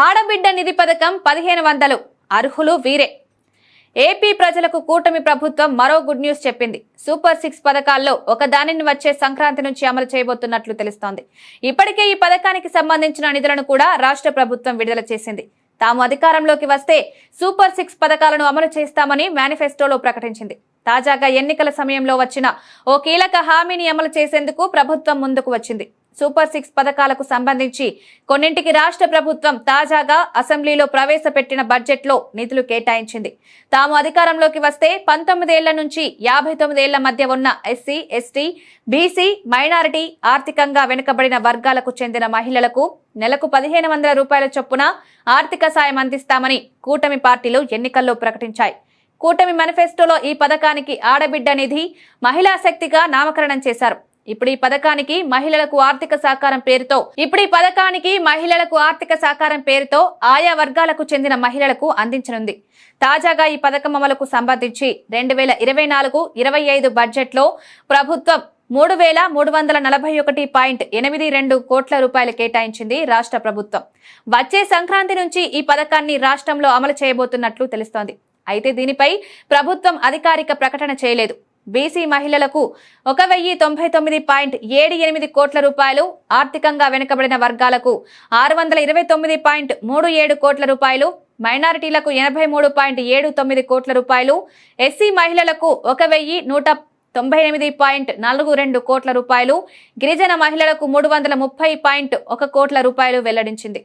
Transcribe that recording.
ఆడబిడ్డ నిధి పథకం పదిహేను వందలు. అర్హులు వీరే. ఏపీ ప్రజలకు కూటమి ప్రభుత్వం మరో గుడ్ న్యూస్ చెప్పింది. సూపర్ సిక్స్ పథకాల్లో ఒక దానిని వచ్చే సంక్రాంతి నుంచి అమలు చేయబోతున్నట్లు తెలుస్తోంది. ఇప్పటికే ఈ పథకానికి సంబంధించిన నిధులను కూడా రాష్ట్ర ప్రభుత్వం విడుదల చేసింది. తాము అధికారంలోకి వస్తే సూపర్ సిక్స్ పథకాలను అమలు చేస్తామని మేనిఫెస్టోలో ప్రకటించింది. తాజాగా ఎన్నికల సమయంలో వచ్చిన ఓ కీలక హామీని అమలు చేసేందుకు ప్రభుత్వం ముందుకు వచ్చింది. సూపర్ సిక్స్ పథకాలకు సంబంధించి కొన్నింటికి రాష్ట్ర ప్రభుత్వం తాజాగా అసెంబ్లీలో ప్రవేశపెట్టిన బడ్జెట్లో నిధులు కేటాయించింది. తాము అధికారంలోకి వస్తే పంతొమ్మిదేళ్ళ నుంచి యాభై తొమ్మిదేళ్ళ మధ్య ఉన్న ఎస్సీ ఎస్టీ బీసీ మైనారిటీ ఆర్థికంగా వెనుకబడిన వర్గాలకు చెందిన మహిళలకు నెలకు పదిహేను వందల రూపాయల చొప్పున ఆర్థిక సాయం అందిస్తామని కూటమి పార్టీలు ఎన్నికల్లో ప్రకటించాయి. కూటమి మేనిఫెస్టోలో ఈ పథకానికి ఆడబిడ్డ నిధి మహిళా శక్తిగా నామకరణం చేశారు. ఇప్పుడు ఈ పథకానికి మహిళలకు ఆర్థిక సహకారం పేరుతో ఇప్పుడు ఈ పథకానికి మహిళలకు ఆర్థిక సహకారం పేరుతో ఆయా వర్గాలకు చెందిన మహిళలకు అందించనుంది. తాజాగా ఈ పథకం అమలుకు సంబంధించి రెండు వేల ఇరవై నాలుగు ఇరవై ఐదు బడ్జెట్లో ప్రభుత్వం మూడు వేల మూడు వందల నలభై ఒకటి పాయింట్ ఎనిమిది రెండు కోట్ల రూపాయలు కేటాయించింది రాష్ట్ర ప్రభుత్వం. వచ్చే సంక్రాంతి నుంచి ఈ పథకాన్ని రాష్ట్రంలో అమలు చేయబోతున్నట్లు తెలుస్తోంది. అయితే దీనిపై ప్రభుత్వం అధికారిక ప్రకటన చేయలేదు. బీసీ మహిళలకు ఒక వెయ్యి తొంభై తొమ్మిది పాయింట్ ఏడు ఎనిమిది కోట్ల రూపాయలు ఆర్థికంగా వెనుకబడిన వర్గాలకు ఆరు వందల ఇరవై తొమ్మిది పాయింట్ మూడు ఏడు కోట్ల రూపాయలు మైనారిటీలకు ఎనభై మూడు పాయింట్ ఏడు తొమ్మిది కోట్ల రూపాయలు ఎస్సీ మహిళలకు ఒక వెయ్యి నూట తొంభై ఎనిమిది పాయింట్ నాలుగు రెండు కోట్ల రూపాయలు గిరిజన మహిళలకు మూడు వందల ముప్పై పాయింట్ ఒక కోట్ల రూపాయలు వెల్లడించింది.